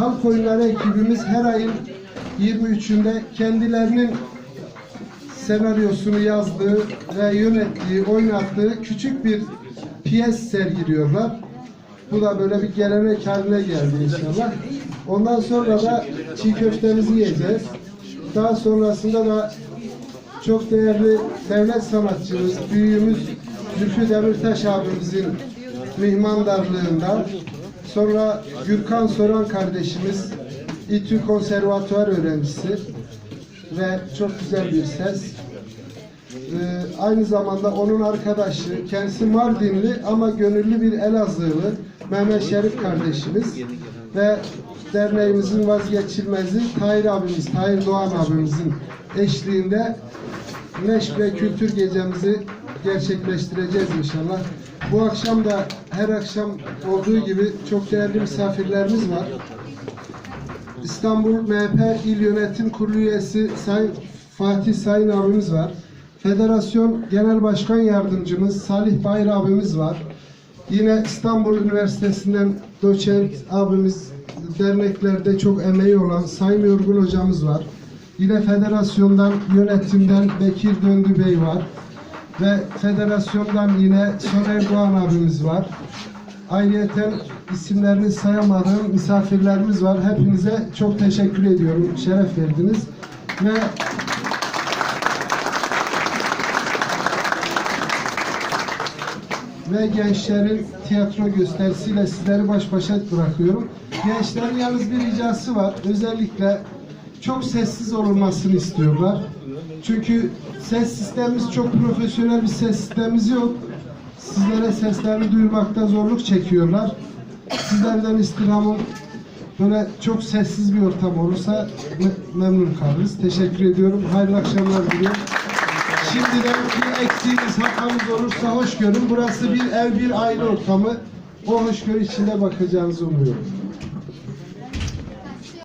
halk oyunları ekibimiz her ayın 23'ünde kendilerinin senaryosunu yazdığı ve yönettiği, oynattığı küçük bir piyes sergiliyorlar. Bu da böyle bir gelenek haline geldi inşallah. Ondan sonra da çiğ köftemizi yiyeceğiz. Daha sonrasında da çok değerli devlet sanatçımız, büyüğümüz Zülfü Demirtaş abimizin mihmandarlığında sonra Gürkan Soran kardeşimiz İTÜ Konservatuvar öğrencisi ve çok güzel bir ses. Ee, aynı zamanda onun arkadaşı, kendisi Mardinli ama gönüllü bir Elazığlı Mehmet Şerif kardeşimiz ve derneğimizin vazgeçilmezi Tahir abimiz, Tahir Doğan abimizin eşliğinde Neşk ve Kültür Gecemizi gerçekleştireceğiz inşallah. Bu akşam da her akşam olduğu gibi çok değerli misafirlerimiz var. İstanbul MHP İl Yönetim Kurulu üyesi Sayın Fatih Sayın abimiz var. Federasyon Genel Başkan Yardımcımız Salih Bayır abimiz var. Yine İstanbul Üniversitesi'nden doçent abimiz, derneklerde çok emeği olan Sayın Yorgun hocamız var. Yine federasyondan, yönetimden Bekir Döndü Bey var. Ve federasyondan yine Soner Doğan abimiz var. Ayrıyeten isimlerini sayamadığım misafirlerimiz var. Hepinize çok teşekkür ediyorum. Şeref verdiniz. Ve ve gençlerin tiyatro gösterisiyle sizleri baş başa bırakıyorum. Gençlerin yalnız bir ricası var. Özellikle çok sessiz olunmasını istiyorlar. Çünkü ses sistemimiz çok profesyonel bir ses sistemimiz yok. Sizlere seslerini duyurmakta zorluk çekiyorlar. Sizlerden istirhamım böyle çok sessiz bir ortam olursa me- memnun kalırız. Teşekkür ediyorum. Hayırlı akşamlar diliyorum. Şimdiden bir eksiğiniz hatamız olursa hoş görün. Burası bir ev bir aile ortamı. O hoşgörü içinde bakacağınızı umuyorum.